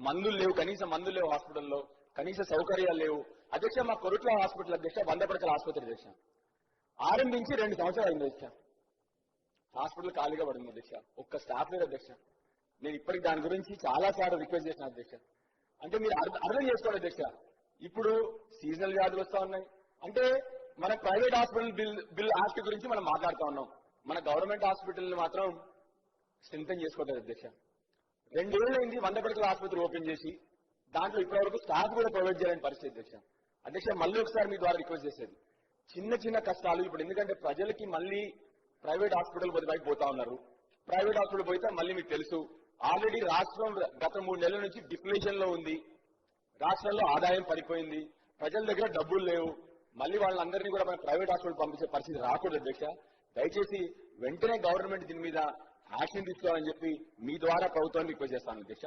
మందులు లేవు కనీస మందులు లేవు హాస్పిటల్లో కనీస సౌకర్యాలు లేవు. అధ్యక్ష మా కొరుట్ల హాస్పిటల్ అధ్యక్ష వంద పడకల ఆసుపత్రి అధ్యక్ష. ఆరంభించి రెండు సంవత్సరాలు అయింది అధ్యక్ష. హాస్పిటల్ ఖాళీగా పడింది అధ్యక్ష. ఒక్క స్టాఫ్ లేదు అధ్యక్ష. నేను ఇప్పటికి దాని గురించి చాలా సార్లు రిక్వెస్ట్ చేసిన అధ్యక్ష. అంటే మీరు అర్థం చేసుకోండి అధ్యక్ష. ఇప్పుడు సీజనల్ వ్యాధులు వస్తా ఉన్నాయి. అంటే మన private hospital bill bill act గురించి మనం మాట్లాడుతా ఉన్నాం. మన గవర్నమెంట్ హాస్పిటల్ మాత్రం స్ట్రెంగ్ చేసుకోవట్లేదు అధ్యక్ష. రెండేళ్ళైంది వంద పడకల ఆసుపత్రి ఓపెన్ చేసి దాంట్లో ఇప్పటివరకు స్టాఫ్ కూడా ప్రొవైడ్ చేయాలని పరిస్థితి అధ్యక్ష. అధ్యక్ష మళ్ళీ ఒకసారి మీ ద్వారా రిక్వెస్ట్ చేసేది. చిన్న చిన్న కష్టాలు ఇప్పుడు ఎందుకంటే ప్రజలకి మళ్ళీ ప్రైవేట్ హాస్పిటల్ వైపు పోతా ఉన్నారు. ప్రైవేట్ హాస్పిటల్ పోతే మళ్ళీ మీకు తెలుసు ఆల్రెడీ రాష్ట్రం గత మూడు నెలల నుంచి డిప్లేషన్లో ఉంది. రాష్ట్రంలో ఆదాయం పడిపోయింది. ప్రజల దగ్గర డబ్బులు లేవు. మళ్ళీ వాళ్ళందరినీ కూడా మనం ప్రైవేట్ హాస్పిటల్ పంపించే పరిస్థితి రాకూడదు అధ్యక్ష. దయచేసి వెంటనే గవర్నమెంట్ దీని మీద ఆశీర్దిస్తామని చెప్పి మీ ద్వారా ప్రభుత్వాన్ని రిక్వెస్ట్ చేస్తాను అధ్యక్ష.